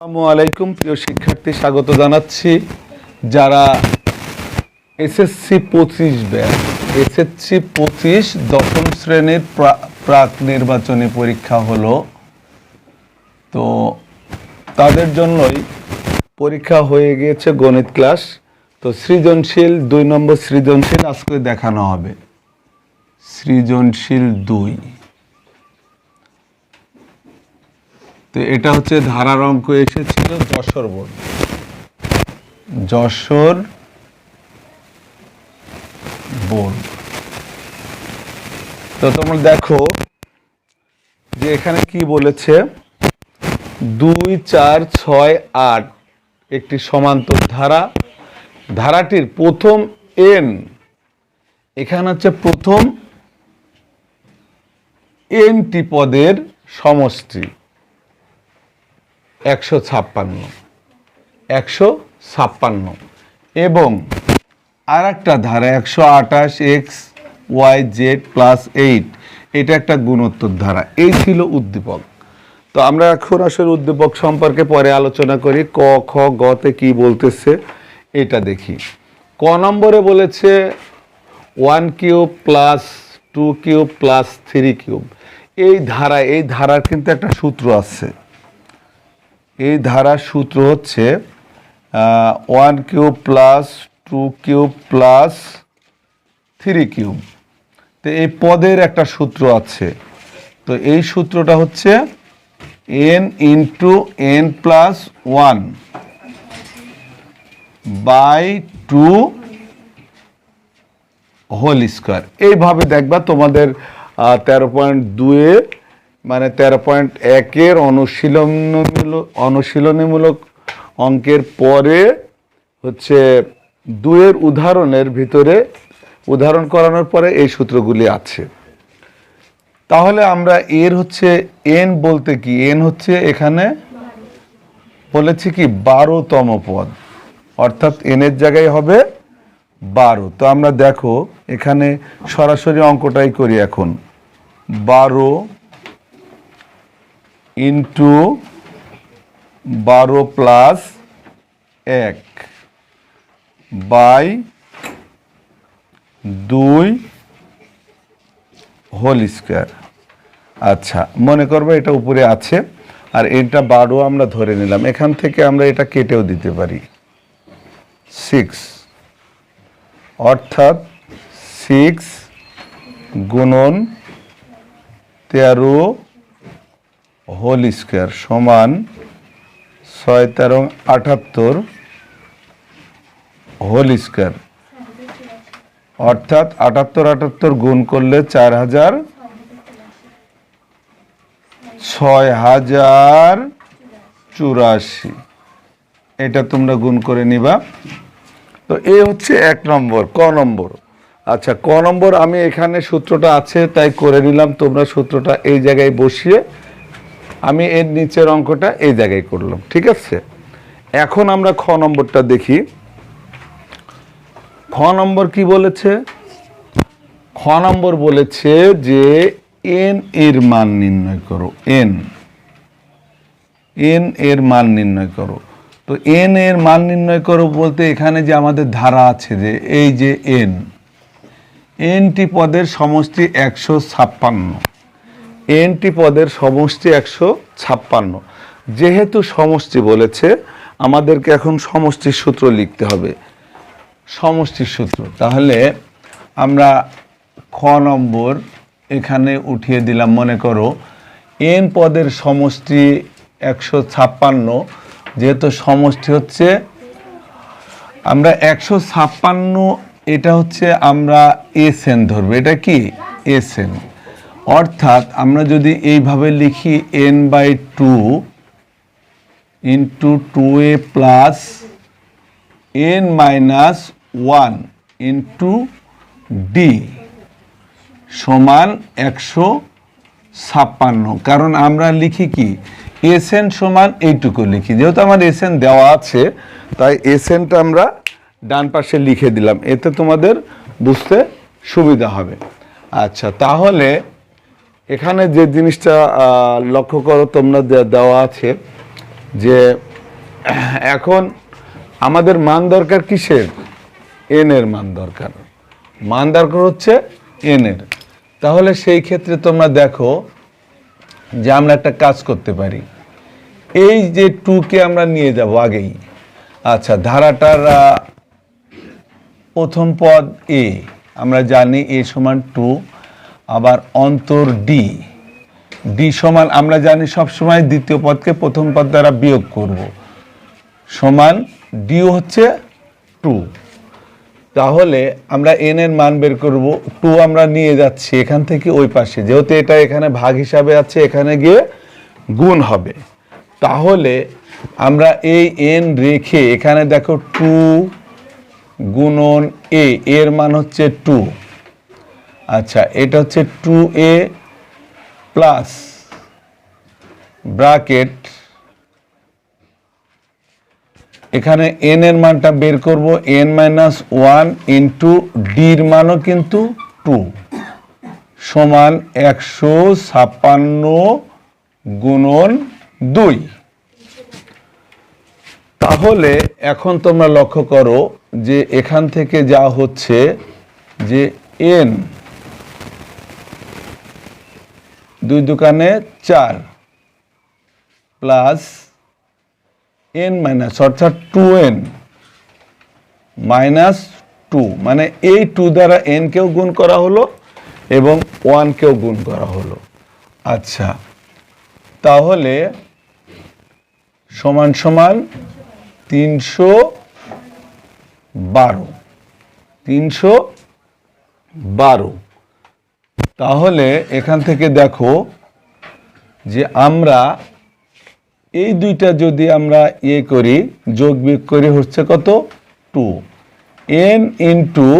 আসসালামু আলাইকুম, প্রিয় শিক্ষার্থী, স্বাগত জানাচ্ছি। যারা এসএসসি পঁচিশ ব্যাচ, এসএসসি পঁচিশ দশম শ্রেণির প্রা- প্রাক নির্বাচনী পরীক্ষা হলো। তো তাদের জন্যই পরীক্ষা হয়ে গিয়েছে গণিত ক্লাস। তো সৃজনশীল দুই নম্বর সৃজনশীল আজকে দেখানো হবে। সৃজনশীল দুই। তো এটা হচ্ছে ধারার অঙ্ক এসেছিল যশোর বোর্ড। যশোর বোর্ড। তো তোমরা দেখো যে এখানে কি বলেছে? দুই চার ছয় আট, একটি সমান্তর ধারা। ধারাটির প্রথম এন, এখানে হচ্ছে প্রথম এনটি পদের সমষ্টি। একশো ছাপ্পান্ন। একশো ছাপ্পান্ন। এবং আর একটা ধারা, একশো আঠাশ X Y Z plus eight. এটা একটা গুণোত্তর ধারা। এই ছিল উদ্দীপক। তো আমরা এখন আসলে উদ্দীপক সম্পর্কে পরে আলোচনা করি। ক, খ গতে কি বলতেছে, এটা দেখি। ক নম্বরে বলেছে, one cube plus two cube plus three cube. এই ধারা, এই ধারার কিন্তু একটা সূত্র আছে। এই ধারার সূত্র হচ্ছে one cube plus two cube plus three cube তো এই পদের একটা সূত্র আছে। তো এই সূত্রটা হচ্ছে N into N plus one by two whole square এইভাবে দেখবা তোমাদের তেরো পয়েন্ট দুয়ে মানে তেরো পয়েন্ট একের অনুশীলনমূলক, অনুশীলনীমূলক অঙ্কের পরে হচ্ছে দুয়ের উদাহরণের ভিতরে উদাহরণ করানোর পরে এই সূত্রগুলি আছে। তাহলে আমরা এর হচ্ছে এন বলতে কি? এন হচ্ছে এখানে বলেছি কি? বারোতম পদ। অর্থাৎ এনের জায়গায় হবে বারো। তো আমরা দেখো এখানে সরাসরি অঙ্কটাই করি এখন। বারো ইন্টু বারো প্লাস এক বাই দুই হোল স্কোয়ার আচ্ছা মনে করব এটা উপরে আছে, আর এটা বারো আমরা ধরে নিলাম। এখান থেকে আমরা এটা কেটেও দিতে পারি। সিক্স অর্থাৎ সিক্স গুণন তেরো হোল স্কোয়ার সমান ছয় তেরো আটাত্তর হোল স্কোয়ার। অর্থাৎ আটাত্তর আটাত্তর গুণ করলে চার হাজার ছয় হাজার চুরাশি। এটা তোমরা গুণ করে নিবা। তো এ হচ্ছে এক নম্বর, ক নম্বর। আচ্ছা ক নম্বর আমি এখানে সূত্রটা আছে, তাই করে নিলাম। তোমরা সূত্রটা এই জায়গায় বসিয়ে আমি এর নিচের অঙ্কটা এই জায়গায় করলাম, ঠিক আছে? এখন আমরা খ নম্বরটা দেখি। খ নম্বর কি বলেছে? খ নম্বর বলেছে যে এন এর মান নির্ণয় করো এন এন এর মান নির্ণয় করো। তো এন এর মান নির্ণয় করো বলতে এখানে যে আমাদের ধারা আছে যে এই যে এন এনটি পদের সমষ্টি একশো ছাপ্পান্ন। এনটি পদের সমষ্টি একশো ছাপ্পান্ন। যেহেতু সমষ্টি বলেছে, আমাদেরকে এখন সমষ্টির সূত্র লিখতে হবে। সমষ্টির সূত্র। তাহলে আমরা খ নম্বর এখানে উঠিয়ে দিলাম, মনে করো। এন পদের সমষ্টি একশো ছাপ্পান্ন, যেহেতু সমষ্টি হচ্ছে, আমরা একশো ছাপ্পান্ন, এটা হচ্ছে আমরা এস এন ধরবো। এটা কি? এস এন অর্থাৎ আমরা যদি এইভাবে লিখি N by two into two A plus N minus one into D সমান একশো ছাপ্পান্ন। কারণ আমরা লিখি কি? এস সমান এইটুকু লিখি। যেহেতু আমার এস দেওয়া আছে, তাই এস এনটা আমরা ডান পাশে লিখে দিলাম। এতে তোমাদের বুঝতে সুবিধা হবে। আচ্ছা তাহলে এখানে যে জিনিসটা লক্ষ্য করো, তোমরা দেওয়া আছে যে, এখন আমাদের মান দরকার কিসের? এন এর মান দরকার। মান দরকার হচ্ছে এন এর। তাহলে সেই ক্ষেত্রে তোমরা দেখো যে আমরা একটা কাজ করতে পারি। এই যে টুকে আমরা নিয়ে যাব আগেই। আচ্ছা ধারাটার প্রথম পদ এ আমরা জানি এ সমান টু আবার অন্তর ডি ডি সমান আমরা জানি সব সময় দ্বিতীয় পদকে প্রথম পদ দ্বারা বিয়োগ করব। সমান ডিও হচ্ছে টু তাহলে আমরা এন এর মান বের করব। টু আমরা নিয়ে যাচ্ছি এখান থেকে ওই পাশে। যেহেতু এটা এখানে ভাগ হিসাবে আছে, এখানে গিয়ে গুণ হবে। তাহলে আমরা এই এন রেখে এখানে দেখো টু গুণন এ এর মান হচ্ছে টু আচ্ছা এটা হচ্ছে টু এ প্লাস ব্রাকেট এখানে এন এর মানটা বের করব এন মাইনাস ওয়ান ইন্টু ডির মানও কিন্তু টু সমান একশো ছাপ্পান্ন গুণন দুই। তাহলে এখন তোমরা লক্ষ্য করো যে এখান থেকে যা হচ্ছে যে এন দুই দোকানে চার প্লাস এন মাইনাস, অর্থাৎ টু এন মাইনাস টু মানে এই টু দ্বারা এনকেও গুণ করা হলো এবং ওয়ানকেও গুণ করা হলো। আচ্ছা তাহলে সমান সমান তিনশো বারো তিনশো বারো। তাহলে এখান থেকে দেখো যে আমরা এই দুইটা যদি আমরা ইয়ে করি, যোগ বিয়োগ করি হচ্ছে কত? টু এন ইন্টু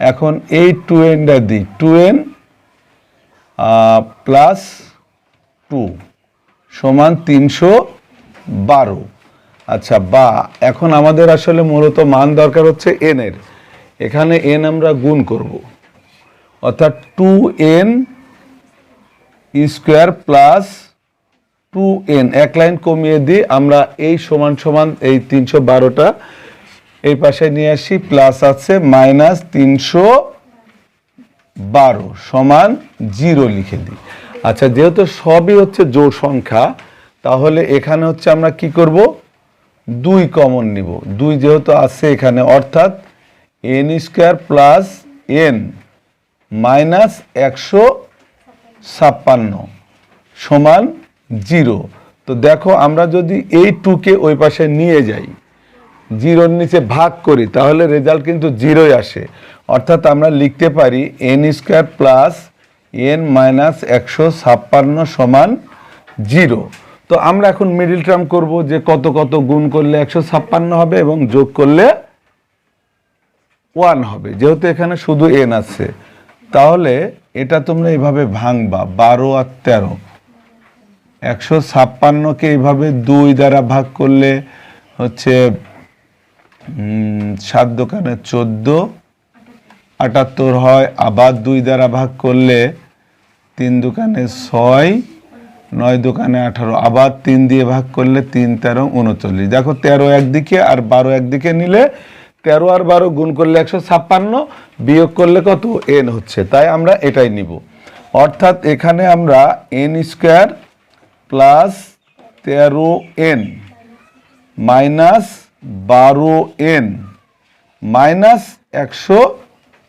এখন এই টু এনটা দিই টু এন প্লাস টু সমান তিনশো বারো। আচ্ছা বা এখন আমাদের আসলে মূলত মান দরকার হচ্ছে এন এর। এখানে এন আমরা গুণ করব। অর্থাৎ two N square plus two N এক লাইন কমিয়ে দিই আমরা এই সমান সমান এই তিনশো বারোটা এই পাশে নিয়ে আসি প্লাস আছে মাইনাস তিনশো বারো সমান জিরো লিখে দিই। আচ্ছা যেহেতু সবই হচ্ছে জোড় সংখ্যা, তাহলে এখানে হচ্ছে আমরা কি করব? দুই কমন নিব। দুই যেহেতু আছে এখানে, অর্থাৎ N square plus N minus একশো ছাপ্পান্ন সমান জিরো। তো দেখো, আমরা যদি এই টুকে ওই পাশে নিয়ে যাই, জিরোর নিচে ভাগ করি, তাহলে রেজাল্ট কিন্তু জিরোই আসে। অর্থাৎ আমরা লিখতে পারি N square plus N minus একশো ছাপ্পান্ন সমান জিরো। তো আমরা এখন মিডিল টার্ম করব যে কত কত গুণ করলে একশো ছাপ্পান্ন হবে এবং যোগ করলে ওয়ান হবে। যেহেতু এখানে শুধু এন আছে। এটা তোমরা এইভাবে ভাঙবা, বারো আর তেরো। একশো ছাপ্পান্নকে এইভাবে দুই দ্বারা ভাগ করলে হচ্ছে সাত দোকানে চোদ্দ, আটাত্তর হয়, আবার দুই দ্বারা ভাগ করলে তিন দোকানে ছয়, নয় দোকানে আঠারো, আবার তিন দিয়ে ভাগ করলে তিন, তেরো, উনচল্লিশ। দেখো তেরো একদিকে আর বারো একদিকে নিলে তেরো আর বারো গুণ করলে একশো ছাপ্পান্ন, বিয়োগ করলে কত? এন হচ্ছে। তাই আমরা এটাই নিব। অর্থাৎ এখানে আমরা এন স্কোয়ার প্লাস তেরো এন মাইনাস বারো এন মাইনাস একশো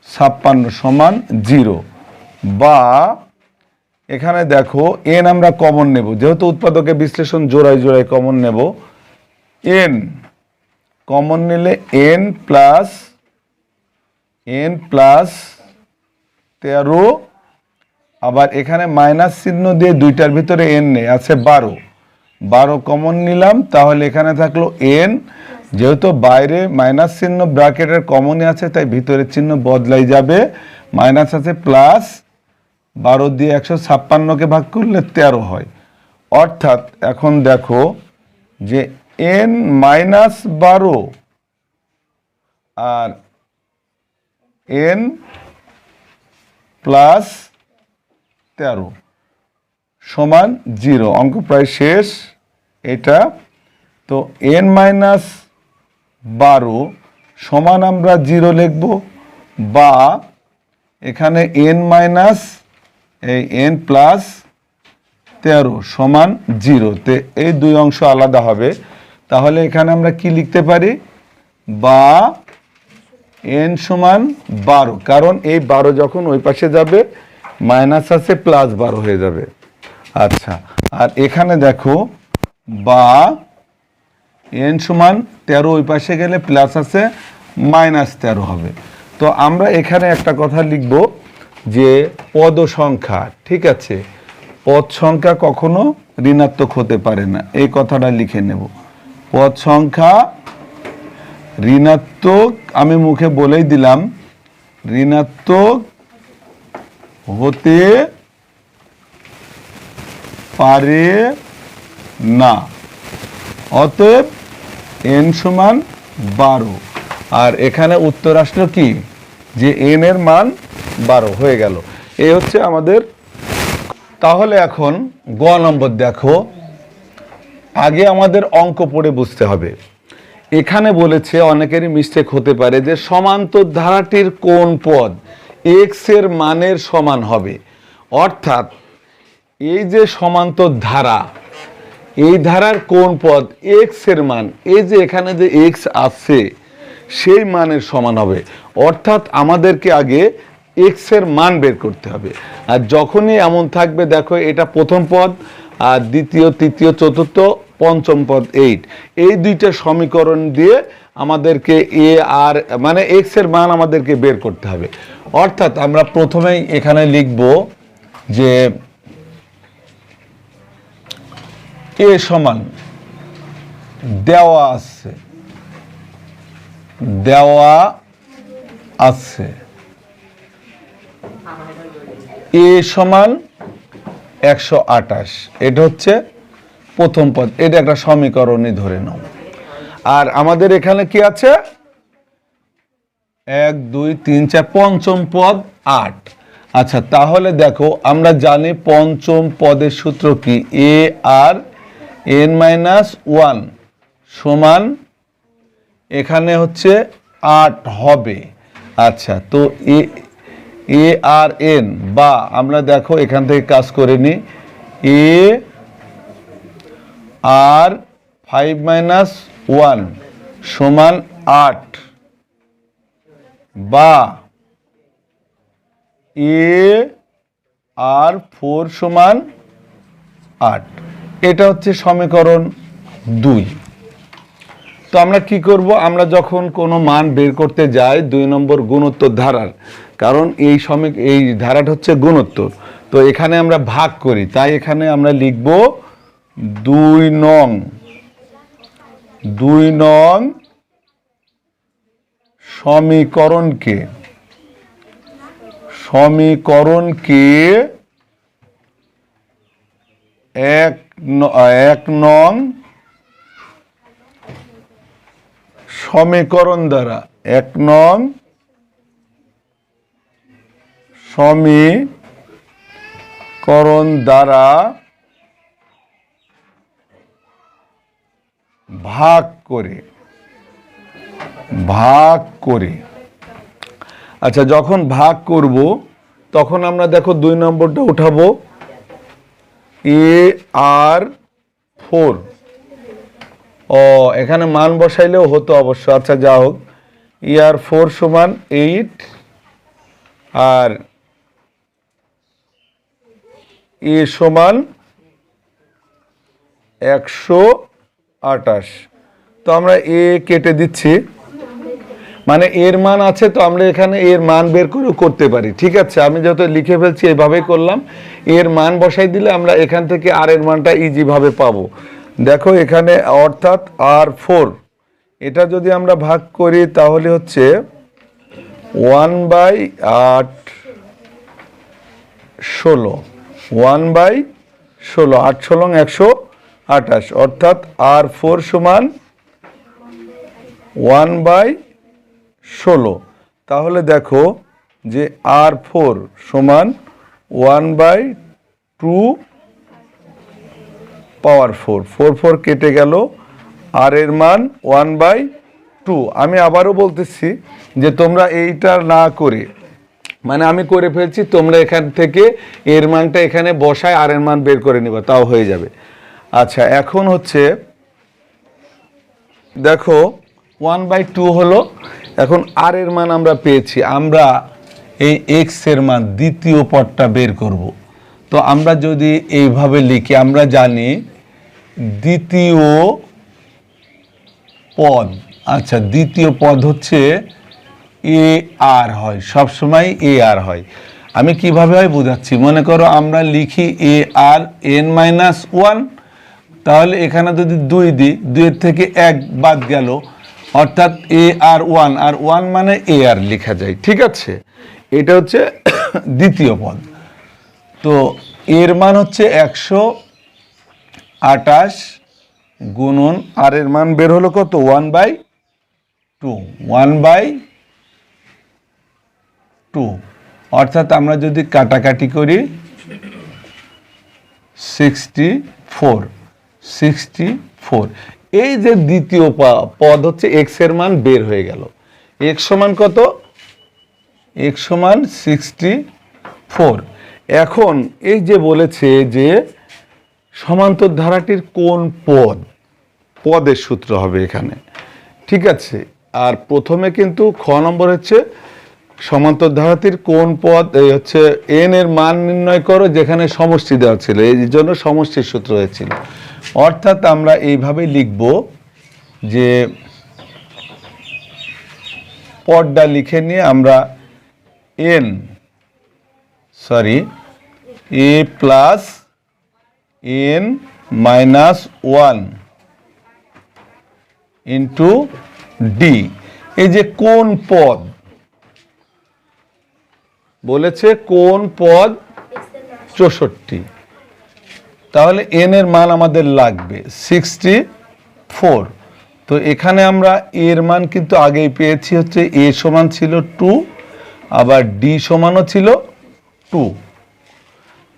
ছাপ্পান্ন সমান জিরো। বা এখানে দেখো, এন আমরা কমন নেব। যেহেতু উৎপাদকের বিশ্লেষণ জোড়ায় জোড়ায় কমন নেব। এন কমন নিলে এন প্লাস এন প্লাস তেরো, আবার এখানে মাইনাস চিহ্ন দিয়ে দুইটার ভিতরে এন নেই, আছে বারো। বারো কমন নিলাম, তাহলে এখানে থাকল এন। যেহেতু বাইরে মাইনাস চিহ্ন ব্র্যাকেটের কমনই আছে, তাই ভিতরের চিহ্ন বদলাই যাবে। মাইনাস আছে প্লাস, বারো দিয়ে একশো ছাপ্পান্নকে ভাগ করলে তেরো হয়। অর্থাৎ এখন দেখো যে এন মাইনাস বারো আর এন প্লাস তেরো সমান জিরো। অঙ্ক প্রায় শেষ এটা। তো এন মাইনাস বারো সমান আমরা জিরো লিখব বা এখানে এন মাইনাস এই এন প্লাস তেরো সমান জিরোতে এই দুই অংশ আলাদা হবে। তাহলে এখানে আমরা কি লিখতে পারি? বা এন সমান বারো। কারণ এই বারো যখন ওই পাশে যাবে, মাইনাস আছে প্লাস বারো হয়ে যাবে। আচ্ছা আর এখানে দেখো, বা এন সমান তেরো ওই পাশে গেলে প্লাস আছে, মাইনাস তেরো হবে। তো আমরা এখানে একটা কথা লিখব যে পদ সংখ্যা, ঠিক আছে? পদ সংখ্যা কখনো ঋণাত্মক হতে পারে না। এই কথাটা লিখে নেব। পদ সংখ্যা ঋণাত্মক, আমি মুখে বলেই দিলাম, ঋণাত্মক হতে পারে না। অতএব এন সমান বারো। আর এখানে উত্তর আসলো কি? যে এন এর মান বারো, হয়ে গেল। এ হচ্ছে আমাদের, তাহলে এখন গ নম্বর দেখো। আগে আমাদের অঙ্ক পড়ে বুঝতে হবে। এখানে বলেছে, অনেকেরই মিস্টেক হতে পারে যে সমান্তর ধারাটির কোন পদ এক্সের মানের সমান হবে। অর্থাৎ এই যে সমান্তর ধারা এই ধারার কোন পদ এক্সের মান, এই যে এখানে যে এক্স আছে, সেই মানের সমান হবে। অর্থাৎ আমাদেরকে আগে এক্সের মান বের করতে হবে। আর যখনই এমন থাকবে, দেখো এটা প্রথম পদ আর দ্বিতীয়, তৃতীয়, চতুর্থ, পঞ্চম পদ এইট এই দুইটা সমীকরণ দিয়ে আমাদেরকে এ আর মানে এক্সের মান আমাদেরকে বের করতে হবে। অর্থাৎ আমরা প্রথমেই এখানে লিখব যে এ সমান দেওয়া আছে দেওয়া আছে। এ সমান একশো আটাশ এটা হচ্ছে প্রথম পদ। এটা একটা সমীকরণই ধরে নাও। আর আমাদের এখানে কি আছে? এক, দুই, তিন, চার, পঞ্চম পদ, আট। আচ্ছা তাহলে দেখো, আমরা জানি পঞ্চম পদের সূত্র কি? A R N minus one সমান এখানে হচ্ছে আট হবে। আচ্ছা তো এ এ আর এন বা আমরা দেখো এখান থেকে কাজ করে নিই A R five minus one সমান আট বা এ আর ফোর সমান আট। এটা হচ্ছে সমীকরণ দুই। তো আমরা কি করব? আমরা যখন কোনো মান বের করতে যাই, দুই নম্বর গুণোত্তর ধারার কারণ এই সমীক এই ধারাটা হচ্ছে গুণোত্তর। তো এখানে আমরা ভাগ করি। তাই এখানে আমরা লিখব দুই নং। দুই নং সমীকরণকে। সমীকরণকে এক এক নং সমীকরণ দ্বারা। এক নং সমীকরণ দ্বারা ভাগ করে ভাগ করে। আচ্ছা যখন ভাগ করব, তখন আমরা দেখো দুই নম্বরটা উঠাবো। এ আর ফোর। ও, এখানে মান বসাইলেও হতো অবশ্য। আচ্ছা যা হোক। ইয়ার ফোর সমান এইট আর এ সমান একশো আটাশ তো আমরা এ কেটে দিচ্ছি। মানে এর মান আছে, তো আমরা এখানে এর মান বের করে করতে পারি। ঠিক আছে? আমি যত লিখে ফেলছি, এভাবেই করলাম। এর মান বসাই দিলে আমরা এখান থেকে আর এর মানটা ইজি ভাবে পাবো। দেখো, এখানে অর্থাৎ আর ফোর এটা যদি আমরা ভাগ করি, তাহলে হচ্ছে ওয়ান বাই আট ষোলো। ওয়ান বাই ষোলো, আট ষোলো, একশো আঠাশ। অর্থাৎ আর ফোর সমান ওয়ান বাই ষোলো। তাহলে দেখো যে আর ফোর সমান one by two power four. Four four কেটে গেল, আর এর মান ওয়ান বাই টু। আমি আবারও বলতেছি যে তোমরা এইটা না করে মানে আমি করে ফেলছি, তোমরা এখান থেকে এর মানটা এখানে বসায় আর এর মান বের করে নিবা, তাও হয়ে যাবে। আচ্ছা এখন হচ্ছে, দেখো ওয়ান বাই টু হলো, এখন আর এর মান আমরা পেয়েছি, আমরা এই এক্সের মান দ্বিতীয় পদটা বের করব। তো আমরা যদি এইভাবে লিখি, আমরা জানি দ্বিতীয় পদ আচ্ছা দ্বিতীয় পদ হচ্ছে এ আর হয়, সব সময় এ আর হয়। আমি কীভাবে হয় বোঝাচ্ছি? মনে করো আমরা লিখি A R N minus one, তাহলে এখানে যদি দুই দিই, দুইয়ের থেকে এক বাদ গেল, অর্থাৎ এ আর ওয়ান আর ওয়ান মানে এ আর লেখা যায়, ঠিক আছে? এটা হচ্ছে দ্বিতীয় পদ। তো এর মান হচ্ছে একশো আটাশ গুণন আর এর মান বের হলো কত? One by two, one by two. অর্থাৎ আমরা যদি কাটাকাটি করি সিক্সটি ফোর সিক্সটি ফোর এই যে দ্বিতীয় পদ হচ্ছে এক্সের মান বের হয়ে গেল। এক্স সমান কত? এক্স সমান সিক্সটি ফোর এখন এই যে বলেছে যে সমান্তর ধারাটির কোন পদ, পদের সূত্র হবে এখানে। ঠিক আছে? আর প্রথমে কিন্তু খ নম্বর হচ্ছে সমান্তর ধারাটির কোন পদ এই হচ্ছে এন এর মান নির্ণয় করো, যেখানে সমষ্টি দেওয়া ছিল, এই জন্য সমষ্টির সূত্র হয়েছিল। অর্থাৎ আমরা এইভাবে লিখব যে পদটা লিখে নিয়ে আমরা N sorry A plus N minus one into D এই যে কোন পদ বলেছে কোন পদ? চৌষট্টি। তাহলে এন এর মান আমাদের লাগবে সিক্সটি ফোর তো এখানে আমরা এর মান কিন্তু আগেই পেয়েছি, হচ্ছে এ সমান ছিল টু আবার ডি সমানও ছিল টু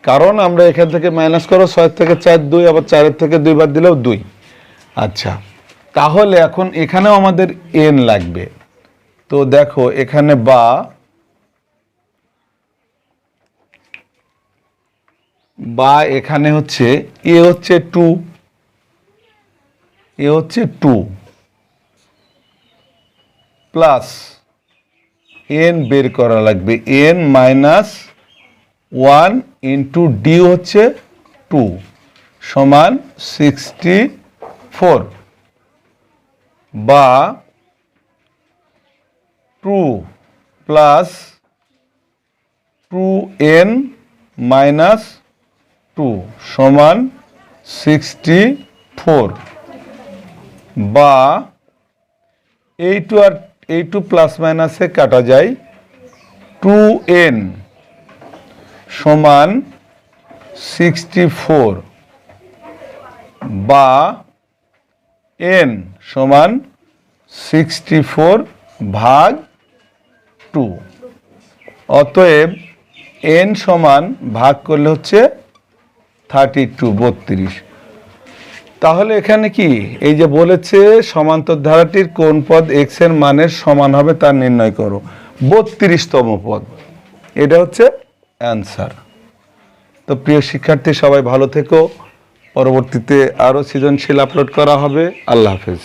কারণ আমরা এখান থেকে মাইনাস করো ছয়ের থেকে চার, দুই, আবার চারের থেকে দুই বাদ দিলেও দুই। আচ্ছা তাহলে এখন এখানেও আমাদের এন লাগবে। তো দেখো, এখানে বা বা এখানে হচ্ছে, এ হচ্ছে টু এ হচ্ছে টু প্লাস এন বের করা লাগবে N minus one into D হচ্ছে টু সমান সিক্সটি ফোর বা two plus two N minus two সমান সিক্সটি ফোর বা এই টু আর এই টু প্লাস মাইনাসে কাটা যায় টু এন সমান সিক্সটি ফোর বা এন সমান সিক্সটি ফোর ভাগ টু অতএব এন সমান ভাগ করলে হচ্ছে থার্টি টু বত্রিশ। তাহলে এখানে কি? এই যে বলেছে সমান্তর ধারাটির কোন পদ এক্সের মানের সমান হবে তা নির্ণয় করো। বত্রিশতম পদ। এটা হচ্ছে অ্যান্সার। তো প্রিয় শিক্ষার্থী, সবাই ভালো থেকো। পরবর্তীতে আরও সৃজনশীল আপলোড করা হবে। আল্লাহ হাফেজ।